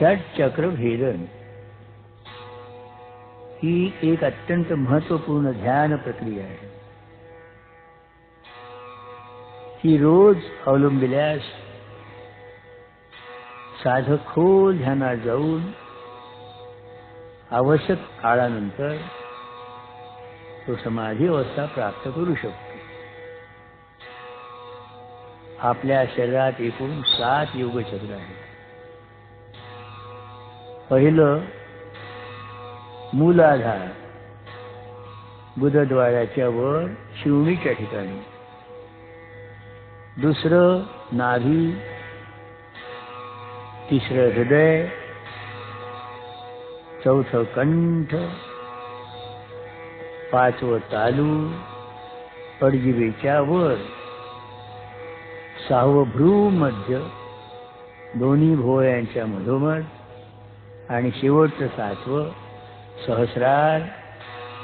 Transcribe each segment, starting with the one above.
षटचक्र भेदन. ही एक अत्यंत महत्त्वपूर्ण ध्यान प्रक्रिया आहे. ही रोज अवलंबिल्यास साधक खोल ध्यानात जाऊन आवश्यक काळानंतर तो समाधी अवस्था प्राप्त करू शकतो. आपल्या शरीरात एकूण सात योगचक्र आहेत. पहिलं मूलाधार बुधद्वाराच्या वर शिवणीच्या ठिकाणी. दुसरं नाभी तिसरं हृदय चौथं कंठ पाचवं तालू पडजिबेच्या वर सहावं भ्रू मध्य दोन्ही भोयांच्या मधोमध आणि शेवटचं सातवं सहस्रार.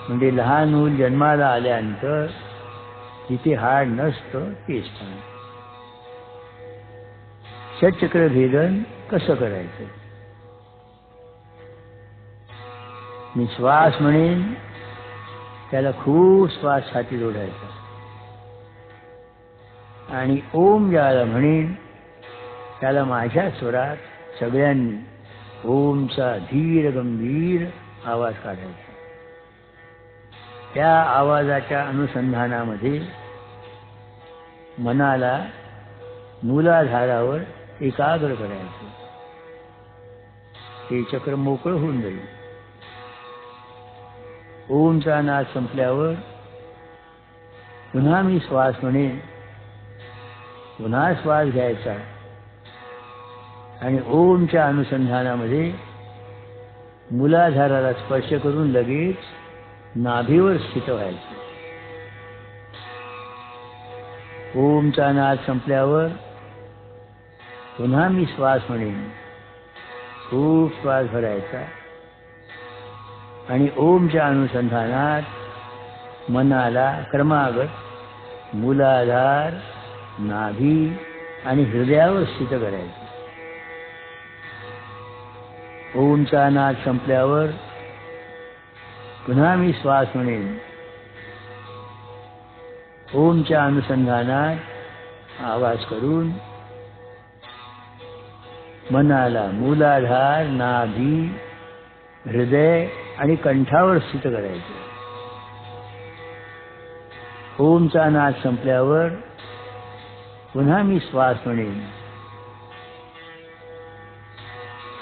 म्हणजे लहान मूल जन्माला आल्यानंतर तिथे हाड नसतं तेच पण षटचक्र भेदन कसं करायचं? मी श्वास म्हणेन त्याला खूप श्वास छातीत ओढायचा आणि ओम ज्याला म्हणेन त्याला माझ्या स्वरात सगळ्यांनी ओमचा धीर गंभीर आवाज काढायचा. त्या आवाजाच्या अनुसंधानामध्ये मनाला मूलाधारावर एकाग्र करायचं. ते चक्र मोकळं होऊन जाईल. ओमचा नाद संपल्यावर पुन्हा मी श्वास म्हणेन पुन्हा श्वास घ्यायचा. आणि ओमच्या अनुसंधानामध्ये मुलाधाराला स्पर्श करून लगेच नाभीवर स्थित व्हायचं. ओमचा नाद संपल्यावर पुन्हा मी श्वास म्हणेन. खूप श्वास भरायचा. आणि ओमच्या अनुसंधानात मनाला क्रमागत मुलाधार नाभी आणि हृदयावर स्थित करायचं. ओमचा नाद संपल्यावर पुन्हा मी श्वास म्हणेन. ओमच्या अनुसंधानात आवाज करून मनाला मूलाधार नाभी हृदय आणि कंठावर स्थित करायचं. ओमचा नाद संपल्यावर पुन्हा मी श्वास म्हणेन.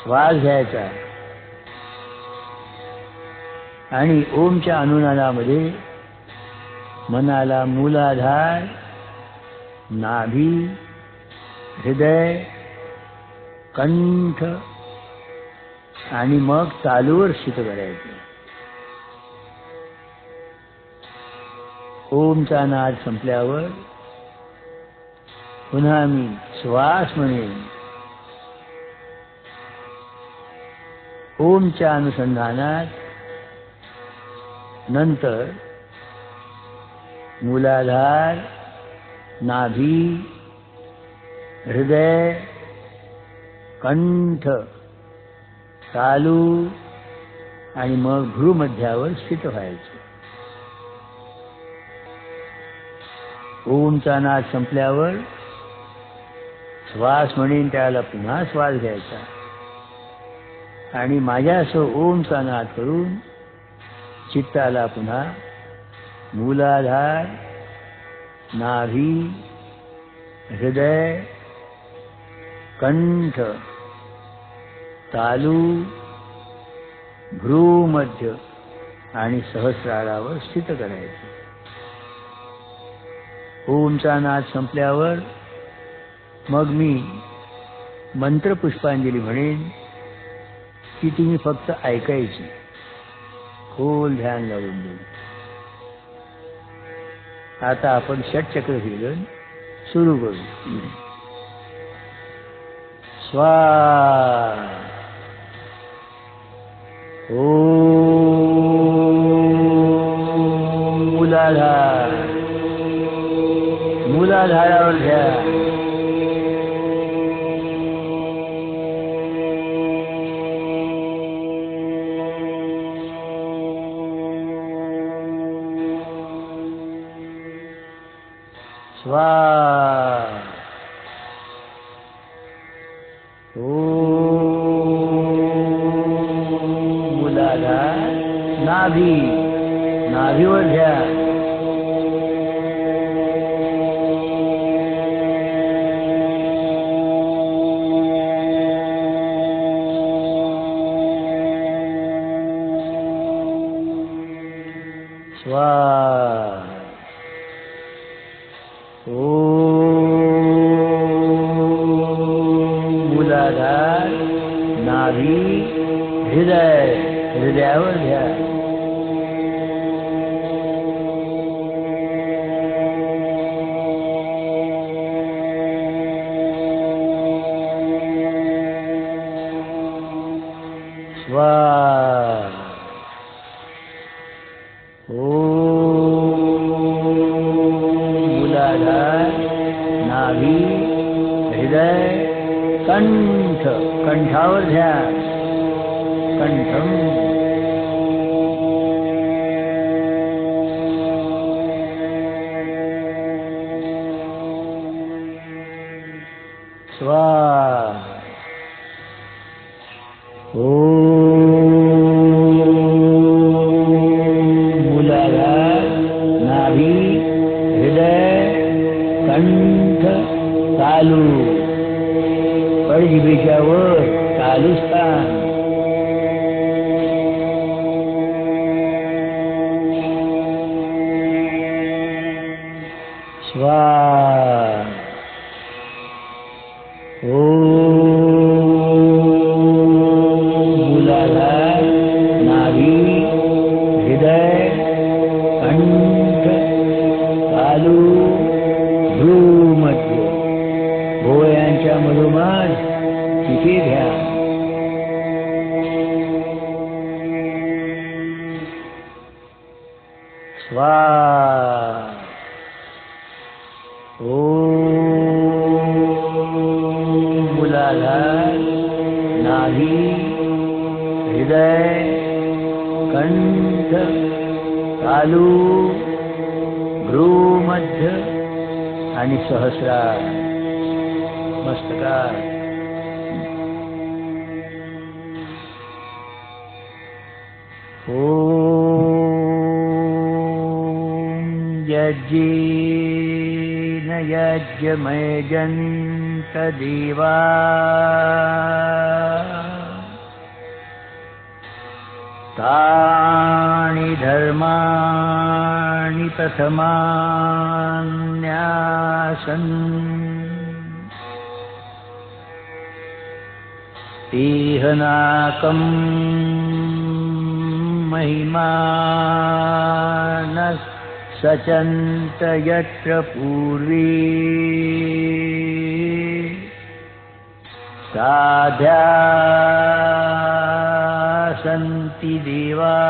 श्वास घ्यायचा. आणि ओमच्या अनुनादामध्ये मनाला मूलाधार नाभी हृदय कंठ आणि मग चालूवर स्थित करायचे. ओमचा नाद संपल्यावर पुन्हा मी श्वास म्हणेन. ओमच्या अनुसंधानात नंतर मूलाधार नाभी हृदय कंठ तालू आणि मग भ्रूमध्यावर स्थित व्हायचं. ओमचा नाद संपल्यावर श्वास म्हणेन त्याला पुन्हा श्वास घ्यायचा. आणि माझ्यासह ओमचा नाद करून चित्ताला पुन्हा मूलाधार नाभी हृदय कंठ तालू भ्रूमध्य आणि सहस्राळावर स्थित करायचं. ओमचा नाद संपल्यावर मग मी मंत्रपुष्पांजली म्हणेन. की तुम्ही फक्त ऐकायची. खोल ध्यान लावून देऊ आता आपण षटचक्र हिरण सुरू करू. स्वा. ओ. मूलाधार. मूलाधारावर घ्या राजा नाभि नाभिवध्या मूलाधार नाभि हृदय। हृदयाव ध्या स्वाय नाभि हृदय कण्ठ कण्ठावध्या कण्ठम् स्वाहा। मूलाधार नाभी हृदय कंठ तालू पडजिभेच्या वर तालू स्थान। स्वाहा। तिथे घ्या स्वाहा ओम मूलाधार नाभी हृदय कंठ तालू भ्रूमध्य आणि सहस्रार मस्तकार ॐ यज्ञेन यज्ञमयजन्त देवा तानि धर्माणि प्रथमान्यासन्। इहनाकम् महिमानः सचन्त यत्र पूर्वी साध्या सन्ति देवाः।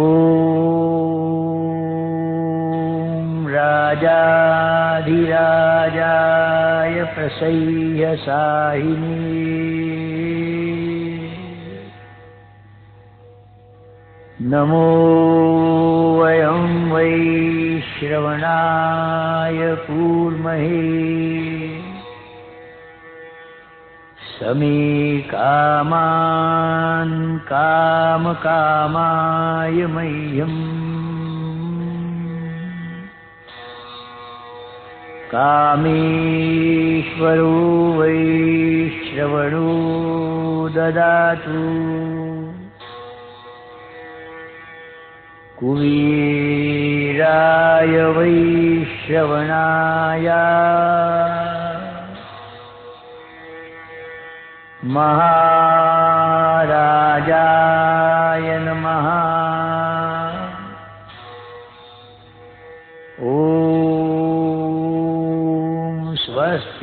ॐ राजाधिराजाय प्रसह्य साहिनी। नमो वयं वै श्रवणाय कूर्महे। समे कामान् कामकामाय मह्यम् कामेश्वरो वै श्रवणो ददातु। कुवीराय वै श्रवणाय महाराजाय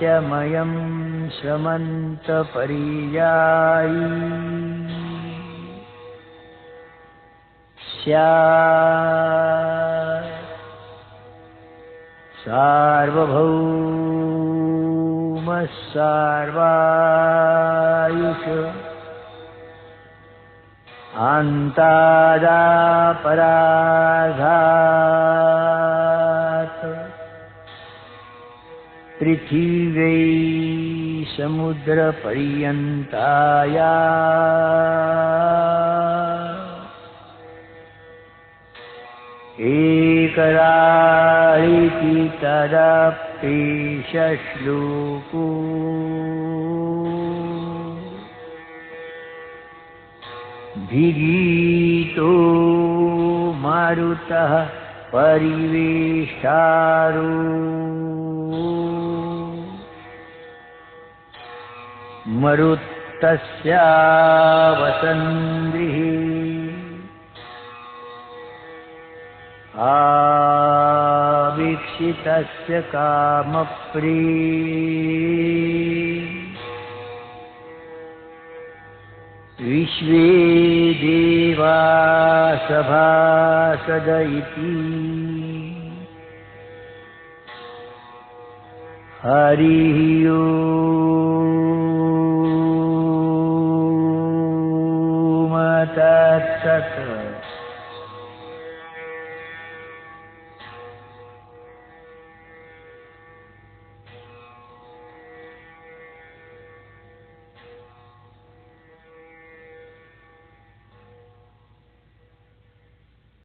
त्यमयं श्रमन्तपरीयायि स्या सार्वभौमः सार्वायिषु अन्तापरार्घा पृथिव्यै समुद्रपर्यन्ताया तदप्येषश्लोको भिगीतो मारुतः परिवेष्टारो मरुत्तस्यावसन्द्रिः आवीक्षितस्य कामप्री विश्वे देवा सभासद इति हरिः that's,